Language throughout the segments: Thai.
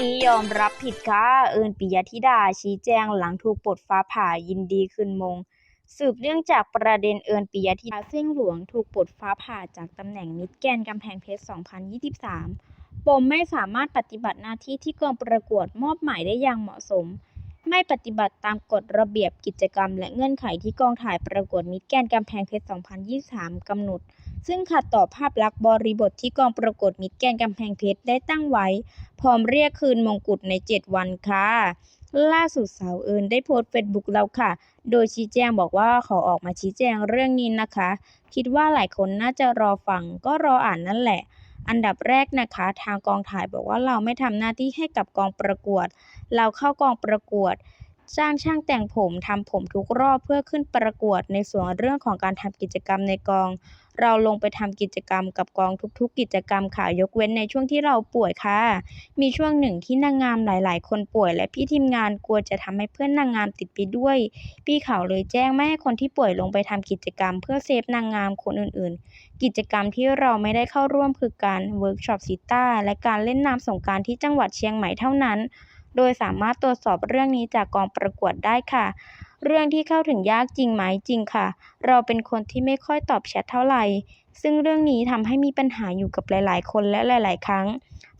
นี้ยอมรับผิดค่ะ เอิญปิยธิดาชี้แจงหลังถูกปลดฟ้าผ่ายินดีคืนมง สืบเนื่องจากประเด็นเอิญปิยธิดาเสี่ยงหลวงถูกปลดฟ้าผ่าจากตำแหน่งมิสแกนกำแพงเพชร 2023 ปมไม่สามารถปฏิบัติหน้าที่ที่กองประกวดมอบหมายได้อย่างเหมาะสม ไม่ปฏิบัติตามกฎระเบียบกิจกรรม และเงื่อนไขที่กองถ่ายประกวดมิสแกนกำแพงเพชร 2023 กำหนด ซึ่งขัดต่อภาพลักษณ์บริบทที่กองประกวดมิสแกนกำแพงเพชรได้ตั้งไว้ พร้อมเรียกคืนมงกุฎใน 7 วันค่ะ ล่าสุดสาวเอิญได้โพสต์เฟซบุ๊กแล้วค่ะ โดยชี้แจงบอกว่าขอออกมาชี้แจงเรื่องนี้นะคะ คิดว่าหลายคนน่าจะรอฟังก็รออ่านนั่นแหละ อันดับแรกนะคะ ทางกองถ่ายบอกว่าเราไม่ทำหน้าที่ให้กับกองประกวด เราเข้ากองประกวด จ้างช่างแต่งผมทำผมทุกรอบเพื่อขึ้นประกวดในส่วนเรื่องของการทำกิจกรรมในกอง เราลงไปทำกิจกรรมกับกองทุกๆ กิจกรรมค่ะยกเว้นในช่วงที่เราป่วยค่ะ มีช่วงหนึ่งที่นางงามหลาย ๆ คนป่วย และพี่ทีมงานกลัวจะทำให้เพื่อนนางงามติดไปด้วย พี่เขาเลยแจ้งไม่ให้คนที่ป่วยลงไปทำกิจกรรม เพื่อเซฟนางงามคนอื่น ๆ กิจกรรมที่เราไม่ได้เข้าร่วมคือการเวิร์กช็อปซิต้าและการเล่นน้ำสงกานต์ที่จังหวัดเชียงใหม่เท่านั้น โดยสามารถตรวจสอบเรื่องนี้จากกองประกวดได้ค่ะ เรื่องที่เข้าถึงยากจริงไหมจริงค่ะ เราเป็นคนที่ไม่ค่อยตอบแชทเท่าไหร่ ซึ่งเรื่องนี้ทำให้มีปัญหาอยู่กับหลาย ๆ คนและหลาย ๆ ครั้ง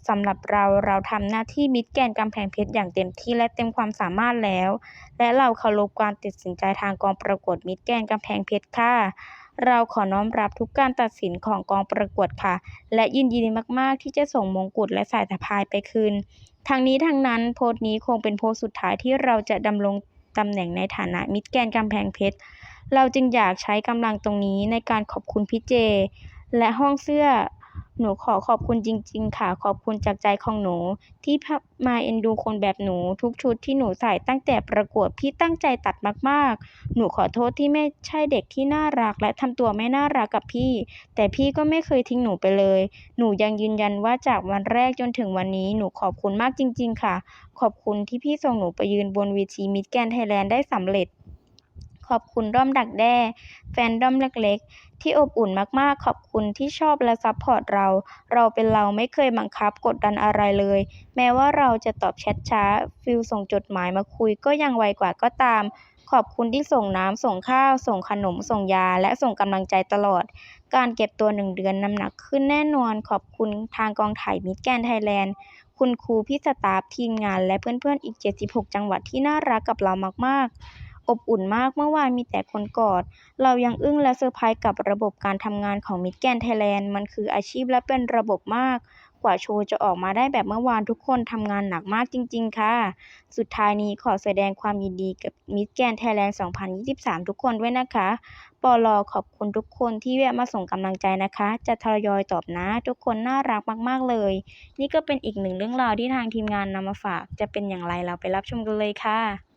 สำหรับเราเราทำหน้าที่มิสแกนกำแพงเพชรอย่างเต็มที่และเต็มความสามารถแล้ว และเราเคารพการตัดสินใจทางกองประกวดมิสแกนกำแพงเพชรค่ะ เราขอน้อมรับทุกการตัดสินของกองประกวดค่ะ และยินดีมาก ๆ ที่จะส่งมงกุฎและสายสะพายไปคืนทางนี้ทางนั้นโพสต์นี้คงเป็นโพสต์สุดท้ายที่เราจะดำรงตำแหน่งในฐานะมิสแกนกำแพงเพชร เราจึงอยากใช้กำลังตรงนี้ในการขอบคุณพี่เจ และห้องเสื้อ หนูขอขอบคุณจริง ๆ ค่ะ ขอบคุณจากใจของหนู ที่มาเอ็นดูคนแบบหนู ทุกชุดที่หนูใส่ตั้งแต่ประกวดพี่ตั้งใจตัดมาก ๆ หนูขอโทษที่ไม่ใช่เด็กที่น่ารัก และทำตัวไม่น่ารักกับพี่ แต่พี่ก็ไม่เคยทิ้งหนูไปเลย หนูยังยืนยันว่าจากวันแรกจนถึงวันนี้หนูขอบคุณมากจริง ๆ ค่ะ ขอบคุณที่พี่ส่งหนูไปยืนบนเวทีมิสแกนไทยแลนด์ได้สำเร็จ ขอบคุณด้อมดักแด้ แฟนด้อมเล็กๆ ที่อบอุ่นมากๆ ขอบคุณที่ชอบและซัพพอร์ตเรา เราเป็นเราไม่เคยบังคับกดดันอะไรเลย แม้ว่าเราจะตอบแชทช้าฟีลส่งจดหมายมาคุยก็ยังไวกว่าก็ตาม ขอบคุณที่ส่งน้ำ ส่งข้าว ส่งขนม ส่งยา และส่งกำลังใจตลอด การเก็บตัวหนึ่งเดือนน้ำหนักขึ้นแน่นอน ขอบคุณทางกองถ่ายมิสแกนไทยแลนด์คุณครูพี่สตาฟทีมงานและเพื่อนๆ อีก 76 จังหวัดที่น่ารักกับเรามาก ๆ อบอุ่นมากเมื่อวานมีแต่คนกอด เรายังอึ้งและเซอร์ไพรส์กับระบบการทำงานของมิสแกนไทยแลนด์มันคืออาชีพและเป็นระบบมาก กว่าโชว์จะออกมาได้แบบเมื่อวานทุกคนทำงานหนักมากจริง ๆ ค่ะ สุดท้ายนี้ขอแสดงความยินดีกับมิสแกนไทยแลนด์ 2023 ทุกคนด้วยนะคะ ปอล.ขอบคุณทุกคนที่แวะมาส่งกำลังใจนะคะ จะทยอยตอบนะ ทุกคนน่ารักมากๆเลย นี่ก็เป็นอีกหนึ่งเรื่องราวที่ทางทีมงานนำมาฝาก จะเป็นอย่างไรเราไปรับชมกันเลยค่ะ